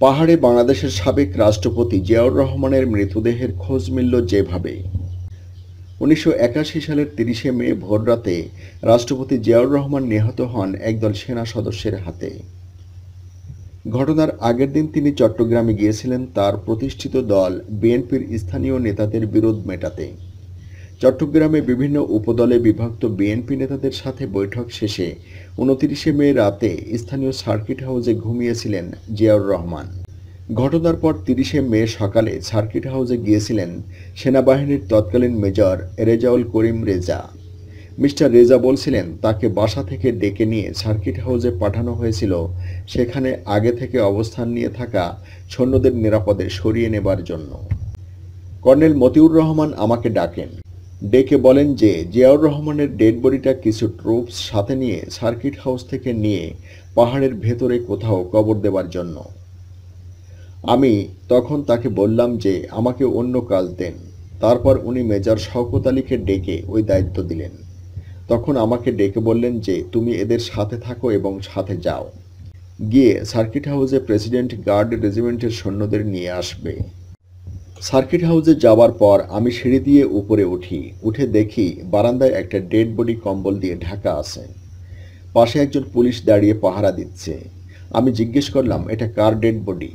পাহাড়ে বাংলাদেশের সাবেক রাষ্ট্রপতি জিয়াউর রহমানের মৃতদেহের খোঁজ মিলল যেভাবে। উনিশশো একাশি সালের তিরিশে মে ভোররাতে রাষ্ট্রপতি জিয়াউর রহমান নিহত হন একদল সেনা সদস্যের হাতে। ঘটনার আগের দিন তিনি চট্টগ্রামে গিয়েছিলেন তার প্রতিষ্ঠিত দল বিএনপির স্থানীয় নেতাদের বিরোধ মেটাতে। চট্টগ্রামে বিভিন্ন উপদলে বিভক্ত বিএনপি নেতাদের সাথে বৈঠক শেষে উনতিরিশে মে রাতে স্থানীয় সার্কিট হাউসে ঘুমিয়েছিলেন জিয়াউর রহমান। ঘটনার পর তিরিশে মে সকালে সার্কিট হাউসে গিয়েছিলেন সেনাবাহিনীর তৎকালীন মেজর রেজাউল করিম রেজা। মিস্টার রেজা বলছিলেন, তাকে বাসা থেকে ডেকে নিয়ে সার্কিট হাউসে পাঠানো হয়েছিল। সেখানে আগে থেকে অবস্থান নিয়ে থাকা সৈন্যদের নিরাপদে সরিয়ে নেবার জন্য। কর্নেল মতিউর রহমান আমাকে ডাকেন। ডেকে বলেন যে জিয়াউর রহমানের ডেড বডিটা কিছু ট্রুপস সাথে নিয়ে সার্কিট হাউস থেকে নিয়ে পাহাড়ের ভেতরে কোথাও কবর দেবার জন্য। আমি তখন তাকে বললাম যে আমাকে অন্য কাজ দেন। তারপর উনি মেজর শওকত আলীকে ডেকে ওই দায়িত্ব দিলেন। তখন আমাকে ডেকে বললেন যে তুমি এদের সাথে থাকো এবং সাথে যাও। গিয়ে সার্কিট হাউসে প্রেসিডেন্ট গার্ড রেজিমেন্টের সৈন্যদের নিয়ে আসবে। সার্কিট হাউসে যাওয়ার পর আমি সিঁড়ি দিয়ে উপরে উঠি। উঠে দেখি বারান্দায় একটা ডেড বডি কম্বল দিয়ে ঢাকা আছে। পাশে একজন পুলিশ দাঁড়িয়ে পাহারা দিচ্ছে। আমি জিজ্ঞেস করলাম, এটা কার ডেড বডি?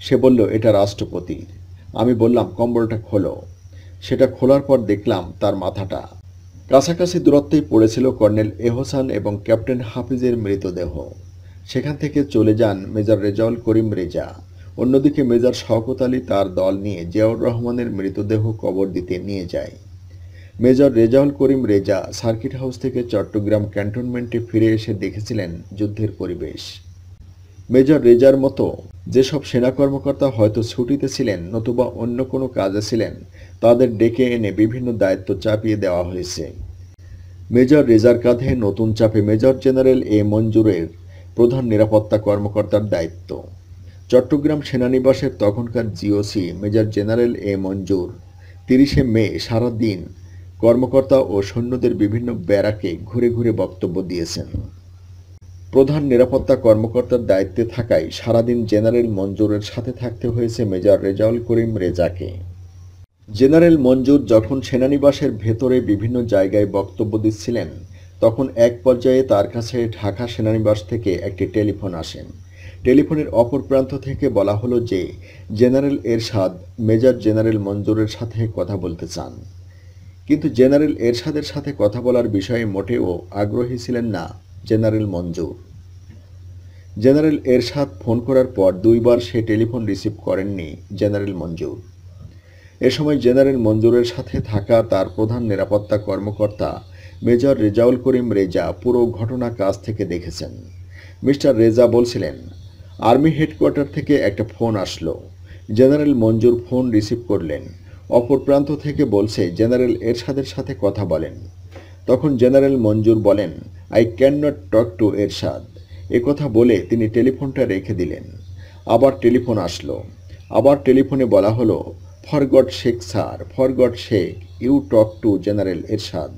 সে বলল, এটা রাষ্ট্রপতির। আমি বললাম, কম্বলটা খোলো। সেটা খোলার পর দেখলাম তার মাথাটা। কাছাকাছি দূরত্বেই পড়েছিল কর্নেল এহসান এবং ক্যাপ্টেন হাফিজের মৃতদেহ। সেখান থেকে চলে যান মেজর রেজাউল করিম রেজা। অন্যদিকে মেজর শওকত আলী তার দল নিয়ে জিয়াউর রহমানের মৃতদেহ কবর দিতে নিয়ে যায়। Major Rezaul Karim Reza circuit house থেকে চট্টগ্রাম ক্যান্টনমেন্টে ফিরে এসে দেখেছিলেন যুদ্ধের পরিবেশ। মেজর রেজার মতো যেসব সেনা কর্মকর্তা হয়তো ছুটিতে ছিলেন নতুবা অন্য কোনো কাজে ছিলেন, তাদের ডেকে এনে বিভিন্ন দায়িত্ব চাপিয়ে দেওয়া হয়েছে। মেজর রেজার কাঁধে নতুন চাপে মেজর জেনারেল এ মঞ্জুরের প্রধান নিরাপত্তা কর্মকর্তার দায়িত্ব। চট্টগ্রাম সেনানিবাসের তখনকার GOC, major general A Manzur. তিরিশে মে সারা দিন কর্মকর্তা ও সৈন্যদের বিভিন্ন ব্যারাকে ঘুরে ঘুরে বক্তব্য দিয়েছেন। প্রধান নিরাপত্তা কর্মকর্তার দায়িত্বে থাকায় সারাদিন জেনারেল মঞ্জুরের সাথে থাকতে হয়েছে মেজর রেজাউল করিম রেজাকে। জেনারেল মঞ্জুর যখন সেনানিবাসের ভেতরে বিভিন্ন জায়গায় বক্তব্য দিচ্ছিলেন, তখন এক পর্যায়ে তার কাছে ঢাকা সেনানিবাস থেকে একটি টেলিফোন আসেন টেলিফোনের অপর প্রান্ত থেকে বলা হলো যে, জেনারেল এরশাদ মেজর জেনারেল মঞ্জুরের সাথে কথা বলতে চান। কিন্তু জেনারেল এরশাদের সাথে কথা বলার বিষয়ে মোটেও আগ্রহী ছিলেন না general Manzur. General Ershad phone করার পর দুইবার সে টেলিফোন রিসিভ করেননি জেনারেল মঞ্জুর। এ সময় জেনারেল মঞ্জুরের সাথে থাকা তার প্রধান নিরাপত্তা কর্মকর্তা মেজর রেজাউল করিম রেজা পুরো ঘটনা কাজ থেকে দেখেছেন। মিস্টার রেজা বলছিলেন আর্মি হেডকোয়ার্টার থেকে একটা ফোন আসলো। জেনারেল মঞ্জুর ফোন রিসিভ করলেন। অপর প্রান্ত থেকে বলছে, জেনারেল এরশাদের সাথে কথা বলেন। তখন জেনারেল মঞ্জুর বলেন, I can not talk to Ershad. কথা বলে তিনি টেলিফোনটা রেখে দিলেন। আবার টেলিফোন আসলো। আবার টেলিফোনে বলা হলো for God's sake sir for God's sake you talk to general Ershad.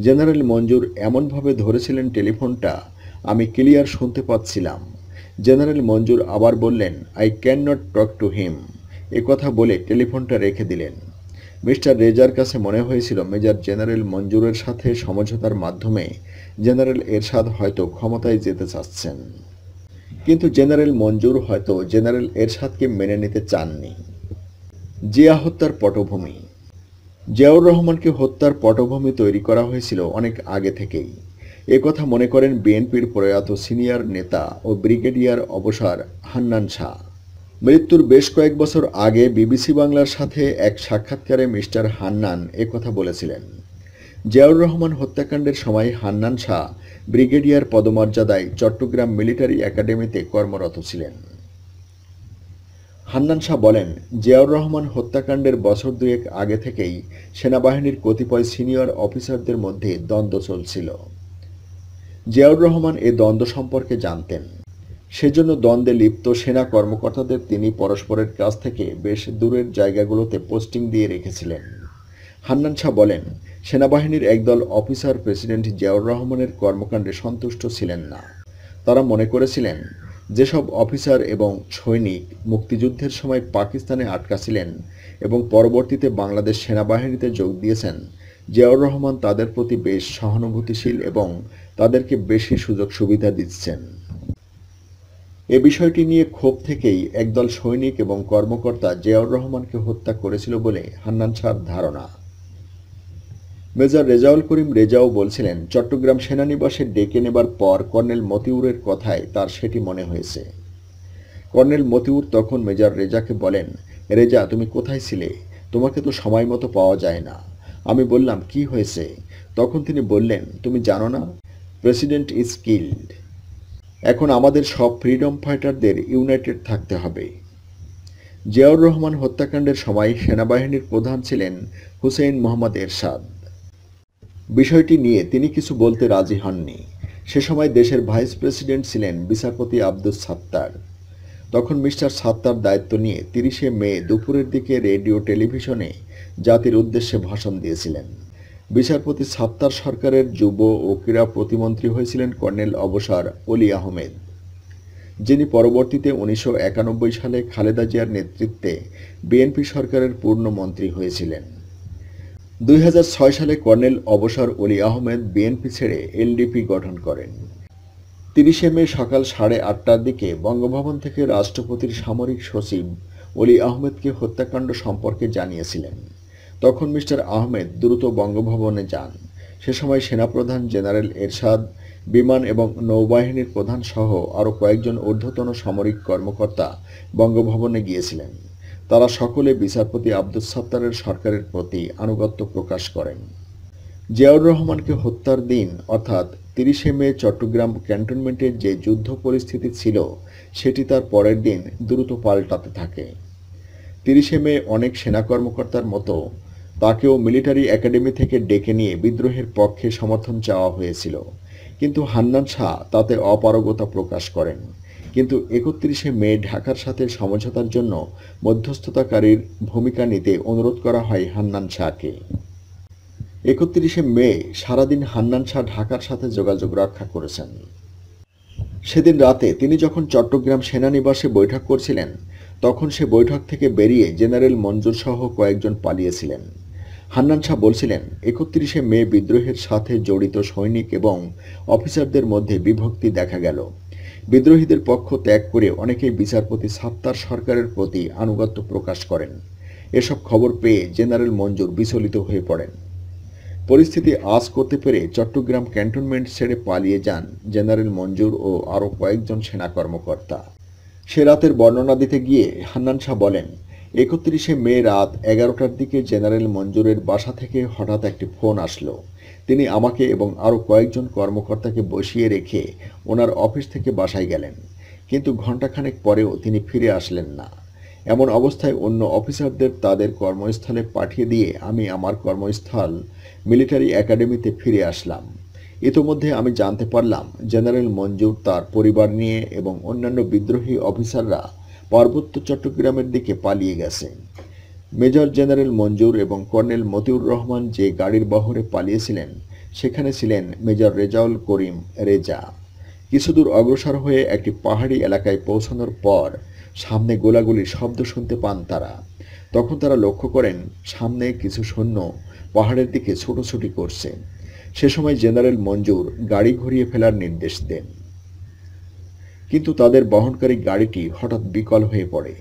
General Manzur এমনভাবে ধরেছিলেন টেলিফোনটা, আমি ক্লিয়ার শুনতে পাচ্ছিলাম। জেনারেল মঞ্জুর আবার বললেন I can not talk to him কথা বলে টেলিফোনটা রেখে দিলেন। মিস্টার রেজার কাছে মনে হয়েছিল মেজর জেনারেল মঞ্জুরের সাথে সমঝোতার মাধ্যমে জেনারেল এরশাদ হয়তো ক্ষমতায় যেতে চাচ্ছেন। কিন্তু জেনারেল মঞ্জুর হয়তো জেনারেল এরশাদকে মেনে নিতে চাননি। জিয়া হত্যার পটভূমি। জিয়াউর রহমানকে হত্যার পটভূমি তৈরি করা হয়েছিল অনেক আগে থেকেই। কথা মনে করেন বিএনপির প্রয়াত সিনিয়র নেতা ও ব্রিগেডিয়ার অবসর হান্নান শাহ। মৃত্যুর বেশ কয়েক বছর আগে বিবিসি বাংলার সাথে এক সাক্ষাৎকারে মিস্টার হান্নান কথা বলেছিলেন। জিয়াউর রহমান হত্যাকাণ্ডের সময় হান্নান শাহ ব্রিগেডিয়ার পদমর্যাদায় চট্টগ্রাম মিলিটারি একাডেমিতে কর্মরত ছিলেন। হান্নান শাহ বলেন, জিয়াউর রহমান হত্যাকাণ্ডের বছর দুয়েক আগে থেকেই সেনাবাহিনীর কতিপয় সিনিয়র অফিসারদের মধ্যে দ্বন্দ্ব চলছিল। জিয়াউর রহমান এ দ্বন্দ্ব সম্পর্কে জানতেন। সেজন্য দ্বন্দ্বে লিপ্ত সেনা কর্মকর্তাদের তিনি পরস্পরের কাছ থেকে বেশ দূরের জায়গাগুলোতে পোস্টিং দিয়ে রেখেছিলেন। হান্নান শাহ বলেন, সেনাবাহিনীর একদল অফিসার প্রেসিডেন্ট জিয়াউর রহমানের কর্মকাণ্ডে সন্তুষ্ট ছিলেন না। তারা মনে করেছিলেন, যেসব অফিসার এবং সৈনিক মুক্তিযুদ্ধের সময় পাকিস্তানে আটকা ছিলেন এবং পরবর্তীতে বাংলাদেশ সেনাবাহিনীতে যোগ দিয়েছেন জিয়াউর রহমান তাদের প্রতি বেশ সহানুভূতিশীল এবং তাদেরকে বেশি সুযোগ সুবিধা দিচ্ছেন। এ বিষয়টি নিয়ে ক্ষোভ থেকেই একদল সৈনিক এবং কর্মকর্তা জিয়াউর রহমানকে হত্যা করেছিল বলে হান্নান শাহর ধারণা। মেজর রেজাউল করিম রেজাও বলছিলেন, চট্টগ্রাম সেনানিবাসে ডেকে নেবার পর কর্নেল মতিউরের কথায় তার সেটি মনে হয়েছে। কর্নেল মতিউর তখন মেজর রেজাকে বলেন, রেজা, তুমি কোথায় ছিলে? তোমাকে তো সময় মতো পাওয়া যায় না। আমি বললাম, কি হয়েছে? তখন তিনি বললেন, তুমি জানো না প্রেসিডেন্ট ইজ কিল্ড এখন আমাদের সব ফ্রিডম ফাইটারদের ইউনাইটেড থাকতে হবে। জিয়াউর রহমান হত্যাকাণ্ডের সময় সেনাবাহিনীর প্রধান ছিলেন হুসেইন মোহাম্মদ এরশাদ। বিষয়টি নিয়ে তিনি কিছু বলতে রাজি হননি। সে সময় দেশের ভাইস প্রেসিডেন্ট ছিলেন বিচারপতি আব্দুস সাত্তার। তখন মিস্টার সাত্তার দায়িত্ব নিয়ে তিরিশে মে দুপুরের দিকে রেডিও, টেলিভিশনে জাতির উদ্দেশ্যে ভাষণ দিয়েছিলেন। বিচারপতি সাত্তার সরকারের যুব ও ক্রীড়া প্রতিমন্ত্রী হয়েছিলেন কর্নেল অবসর অলি আহমেদ। যিনি পরবর্তীতে উনিশশো একানব্বই সালে খালেদা জিয়ার নেতৃত্বে বিএনপি সরকারের পূর্ণমন্ত্রী হয়েছিলেন। দুই হাজার ছয় সালে কর্নেল অবসর অলি আহমেদ বিএনপি ছেড়ে এলডিপি গঠন করেন। তিরিশে মে সকাল সাড়ে আটটার দিকে বঙ্গভবন থেকে রাষ্ট্রপতির সামরিক সচিব অলি আহমেদকে হত্যাকাণ্ড সম্পর্কে জানিয়েছিলেন। তখন মিস্টার আহমেদ দ্রুত বঙ্গভবনে যান। সে সময় সেনাপ্রধান জেনারেল এরশাদ, বিমান এবং নৌবাহিনীর প্রধান সহ আরও কয়েকজন ঊর্ধ্বতন সামরিক কর্মকর্তা বঙ্গভবনে গিয়েছিলেন। তারা সকলে বিচারপতি আব্দুস সাত্তারের সরকারের প্রতি আনুগত্য প্রকাশ করেন। জিয়াউর রহমানকে হত্যার দিন, অর্থাৎ তিরিশে মে চট্টগ্রাম ক্যান্টনমেন্টের যে যুদ্ধ পরিস্থিতি ছিল, সেটি তার পরের দিন দ্রুত পাল্টাতে থাকে। তিরিশে মে অনেক সেনা কর্মকর্তার মতো তাকেও মিলিটারি একাডেমি থেকে ডেকে নিয়ে বিদ্রোহের পক্ষে সমর্থন চাওয়া হয়েছিল। কিন্তু হান্নান শাহ তাতে অপারগতা প্রকাশ করেন। কিন্তু একত্রিশে মে ঢাকার সাথে সমঝোতার জন্য মধ্যস্থতাকারীর ভূমিকা নিতে অনুরোধ করা হয় হান্নান শাহকে। একত্রিশে মে সারাদিন হান্নান শাহ ঢাকার সাথে যোগাযোগ রক্ষা করেছেন। সেদিন রাতে তিনি যখন চট্টগ্রাম সেনানিবাসে বৈঠক করছিলেন, তখন সে বৈঠক থেকে বেরিয়ে জেনারেল মঞ্জুর সহ কয়েকজন পালিয়েছিলেন। হান্নান শাহ বলছিলেন, একত্রিশে মে বিদ্রোহের সাথে জড়িত সৈনিক এবং অফিসারদের মধ্যে বিভক্তি দেখা গেল। বিদ্রোহীদের পক্ষ ত্যাগ করে অনেকেই বিচারপতি সাত্তার সরকারের প্রতি আনুগত্য প্রকাশ করেন। এসব খবর পেয়ে জেনারেল মঞ্জুর বিচলিত হয়ে পড়েন। পরিস্থিতি আজ করতে পেরে চট্টগ্রাম ক্যান্টনমেন্ট ছেড়ে পালিয়ে যান জেনারেল মঞ্জুর ও আরও কয়েকজন সেনা কর্মকর্তা। সে রাতের বর্ণনা দিতে গিয়ে হান্নান শাহ বলেন একত্রিশে মে রাত এগারোটার দিকে জেনারেল মঞ্জুরের বাসা থেকে হঠাৎ একটি ফোন আসলো। তিনি আমাকে এবং আরও কয়েকজন কর্মকর্তাকে বসিয়ে রেখে ওনার অফিস থেকে বাসায় গেলেন। কিন্তু ঘণ্টাখানেক পরেও তিনি ফিরে আসলেন না। এমন অবস্থায় অন্য অফিসারদের তাদের কর্মস্থলে পাঠিয়ে দিয়ে আমি আমার কর্মস্থল মিলিটারি একাডেমিতে ফিরে আসলাম। ইতোমধ্যে আমি জানতে পারলাম, জেনারেল মঞ্জুর তার পরিবার নিয়ে এবং অন্যান্য বিদ্রোহী অফিসাররা পার্বত্য চট্টগ্রামের দিকে পালিয়ে গেছে। মেজর জেনারেল মঞ্জুর এবং কর্নেল মতিউর রহমান যে গাড়ির বহরে পালিয়েছিলেন, সেখানে ছিলেন মেজর রেজাউল করিম রেজা। কিছুদূর অগ্রসর হয়ে একটি পাহাড়ি এলাকায় পৌঁছানোর পর সামনে গোলাগুলির শব্দ শুনতে পান তারা। তখন তারা লক্ষ্য করেন, সামনে কিছু সৈন্য পাহাড়ের দিকে ছুটোছুটি করছে। সে সময় জেনারেল মঞ্জুর গাড়ি ঘুরিয়ে ফেলার নির্দেশ দেন। কিন্তু তাদের বহনকারী গাড়িটি হঠাৎ বিকল হয়ে পড়ে।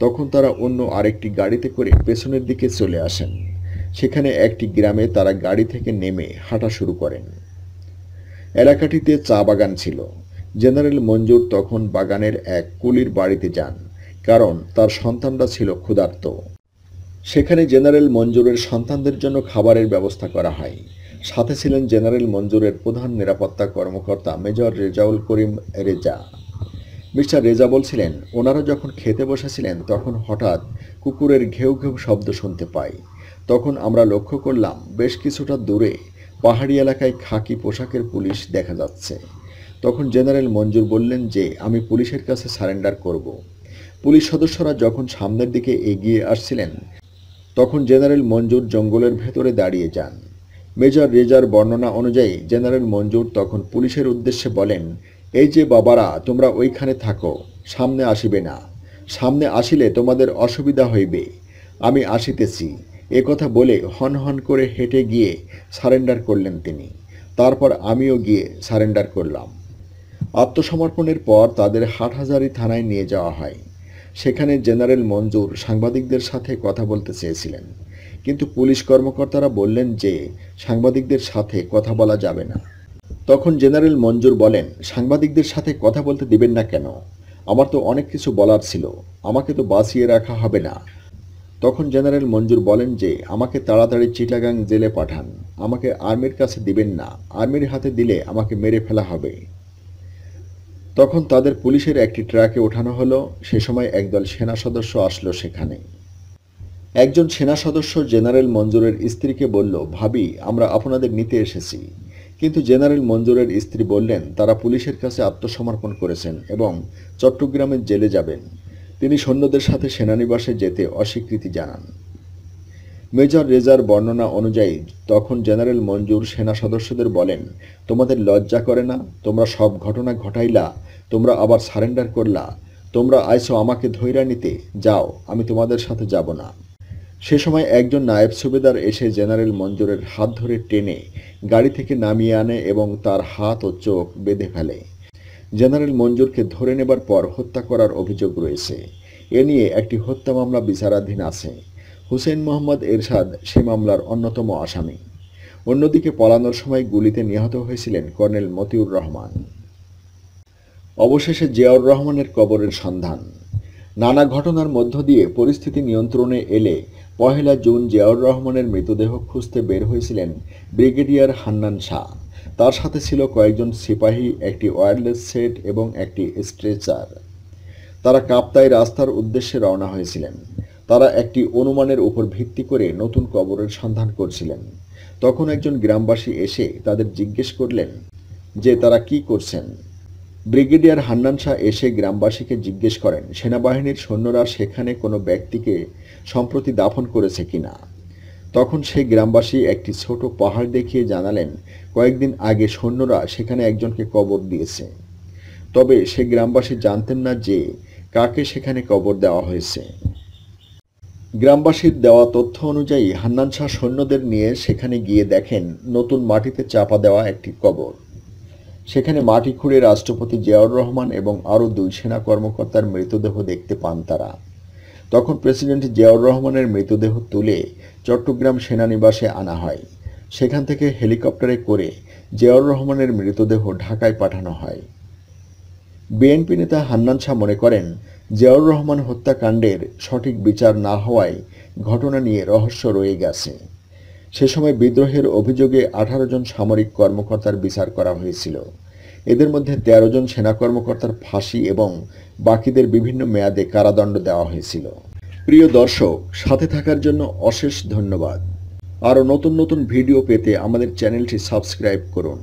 তখন তারা অন্য আরেকটি গাড়িতে করে পেছনের দিকে চলে আসেন। সেখানে একটি গ্রামে তারা গাড়ি থেকে নেমে হাঁটা শুরু করেন। এলাকাটিতে চা বাগান ছিল। জেনারেল মঞ্জুর তখন বাগানের এক কুলির বাড়িতে যান, কারণ তার সন্তানরা ছিল ক্ষুধার্ত। সেখানে জেনারেল মঞ্জুরের সন্তানদের জন্য খাবারের ব্যবস্থা করা হয়। সাথে ছিলেন জেনারেল মঞ্জুরের প্রধান নিরাপত্তা কর্মকর্তা মেজর রেজাউল করিম রেজা। মিস্টার রেজা বলছিলেন, ওনারা যখন খেতে বসেছিলেন, তখন হঠাৎ কুকুরের ঘেউ ঘেউ শব্দ শুনতে পাই। তখন আমরা লক্ষ্য করলাম, বেশ কিছুটা দূরে পাহাড়ি এলাকায় খাকি পোশাকের পুলিশ দেখা যাচ্ছে। তখন জেনারেল মঞ্জুর বললেন যে, আমি পুলিশের কাছে সারেন্ডার করব। পুলিশ সদস্যরা যখন সামনের দিকে এগিয়ে আসছিলেন, তখন জেনারেল মঞ্জুর জঙ্গলের ভেতরে দাঁড়িয়ে যান। মেজর রেজার বর্ণনা অনুযায়ী, জেনারেল মঞ্জুর তখন পুলিশের উদ্দেশ্যে বলেন এই যে বাবারা, তোমরা ওইখানে থাকো, সামনে আসিবে না। সামনে আসিলে তোমাদের অসুবিধা হইবে। আমি আসিতেছি। এ কথা বলে হন হন করে হেঁটে গিয়ে সারেন্ডার করলেন তিনি। তারপর আমিও গিয়ে সারেন্ডার করলাম। আত্মসমর্পণের পর তাদের হাটহাজারি থানায় নিয়ে যাওয়া হয়। সেখানে জেনারেল মঞ্জুর সাংবাদিকদের সাথে কথা বলতে চেয়েছিলেন। কিন্তু পুলিশ কর্মকর্তারা বললেন যে, সাংবাদিকদের সাথে কথা বলা যাবে না। তখন জেনারেল মঞ্জুর বলেন, সাংবাদিকদের সাথে কথা বলতে দিবেন না কেন? আমার তো অনেক কিছু বলার ছিল, আমাকে তো বাঁচিয়ে রাখা হবে না। তখন জেনারেল মঞ্জুর বলেন যে, আমাকে তাড়াতাড়ি চিটাগাং জেলে পাঠান। আমাকে আর্মির কাছে দিবেন না, আর্মির হাতে দিলে আমাকে মেরে ফেলা হবে। তখন তাদের পুলিশের একটি ট্রাকে ওঠানো হলো, সে সময় একদল সেনা সদস্য আসলো সেখানে। একজন সেনা সদস্য জেনারেল মঞ্জুরের স্ত্রীকে বলল, ভাবি, আমরা আপনাদের নিতে এসেছি। কিন্তু জেনারেল মঞ্জুরের স্ত্রী বললেন, তারা পুলিশের কাছে আত্মসমর্পণ করেছেন এবং চট্টগ্রামের জেলে যাবেন। তিনি সৈন্যদের সাথে সেনানিবাসে যেতে অস্বীকৃতি জানান। মেজর রেজার বর্ণনা অনুযায়ী, তখন জেনারেল মঞ্জুর সেনা সদস্যদের বলেন, তোমাদের লজ্জা করে না? তোমরা সব ঘটনা ঘটাইলা, তোমরা আবার সারেন্ডার করলা, তোমরা আইসো আমাকে ধৈর্য নিতে, যাও, আমি তোমাদের সাথে যাব না। সে সময় একজন নায়েব সুবেদার এসে জেনারেল মঞ্জুরের হাত ধরে টেনে গাড়ি থেকে নামিয়ে আনে এবং তার হাত ও চোখ বেঁধে ফেলে। জেনারেল মঞ্জুরকে ধরে নেবার পর হত্যা করার অভিযোগ রয়েছে। এ নিয়ে একটি হত্যা মামলা বিচারাধীন আছে। হুসেন মোহাম্মদ এরশাদ সে মামলার অন্যতম আসামি। অন্যদিকে পলানোর সময় গুলিতে নিহত হয়েছিলেন কর্নেল মতিউর রহমান। অবশেষে জিয়াউর রহমানের কবরের সন্ধান। নানা ঘটনার মধ্য দিয়ে পরিস্থিতি নিয়ন্ত্রণে এলে পহেলা জুন জিয়াউর রহমানের মৃতদেহ খুঁজতে বের হয়েছিলেন ব্রিগেডিয়ার হান্নান শাহ। তার সাথে ছিল কয়েকজন সিপাহী, একটি ওয়্যারলেস সেট এবং একটি স্ট্রেচার। তারা কাপ্তাই রাস্তার উদ্দেশ্যে রওনা হয়েছিলেন। তারা একটি অনুমানের উপর ভিত্তি করে নতুন কবরের সন্ধান করছিলেন। তখন একজন গ্রামবাসী এসে তাদের জিজ্ঞেস করলেন যে তারা কি করছেন। ব্রিগেডিয়ার হান্নান শাহ এসে গ্রামবাসীকে জিজ্ঞেস করেন, সেনাবাহিনীর সৈন্যরা সেখানে কোনো ব্যক্তিকে সম্প্রতি দাফন করেছে কিনা তখন সেই গ্রামবাসী একটি ছোট পাহাড় দেখিয়ে জানালেন, কয়েকদিন আগে সৈন্যরা সেখানে একজনকে কবর দিয়েছে। তবে সে গ্রামবাসী জানতেন না যে কাকে সেখানে কবর দেওয়া হয়েছে। গ্রামবাসীর দেওয়া তথ্য অনুযায়ী হান্নান শাহ সৈন্যদের নিয়ে সেখানে গিয়ে দেখেন, নতুন মাটিতে চাপা দেওয়া একটি কবর। সেখানে মাটি খুঁড়ে রাষ্ট্রপতি জিয়াউর রহমান এবং আরও দুই সেনা কর্মকর্তার মৃতদেহ দেখতে পান তারা। তখন প্রেসিডেন্ট জিয়াউর রহমানের মৃতদেহ তুলে চট্টগ্রাম সেনানিবাসে আনা হয়। সেখান থেকে হেলিকপ্টারে করে জিয়াউর রহমানের মৃতদেহ ঢাকায় পাঠানো হয়। বিএনপি নেতা হান্নান শাহ মনে করেন, জিয়াউর রহমান হত্যাকাণ্ডের সঠিক বিচার না হওয়ায় ঘটনা নিয়ে রহস্য রয়ে গেছে। সে সময় বিদ্রোহের অভিযোগে আঠারো জন সামরিক কর্মকর্তার বিচার করা হয়েছিল। এদের মধ্যে তেরো জন সেনা কর্মকর্তার ফাঁসি এবং বাকিদের বিভিন্ন মেয়াদে কারাদণ্ড দেওয়া হয়েছিল। প্রিয় দর্শক, সাথে থাকার জন্য অশেষ ধন্যবাদ। আরও নতুন নতুন ভিডিও পেতে আমাদের চ্যানেলটি সাবস্ক্রাইব করুন।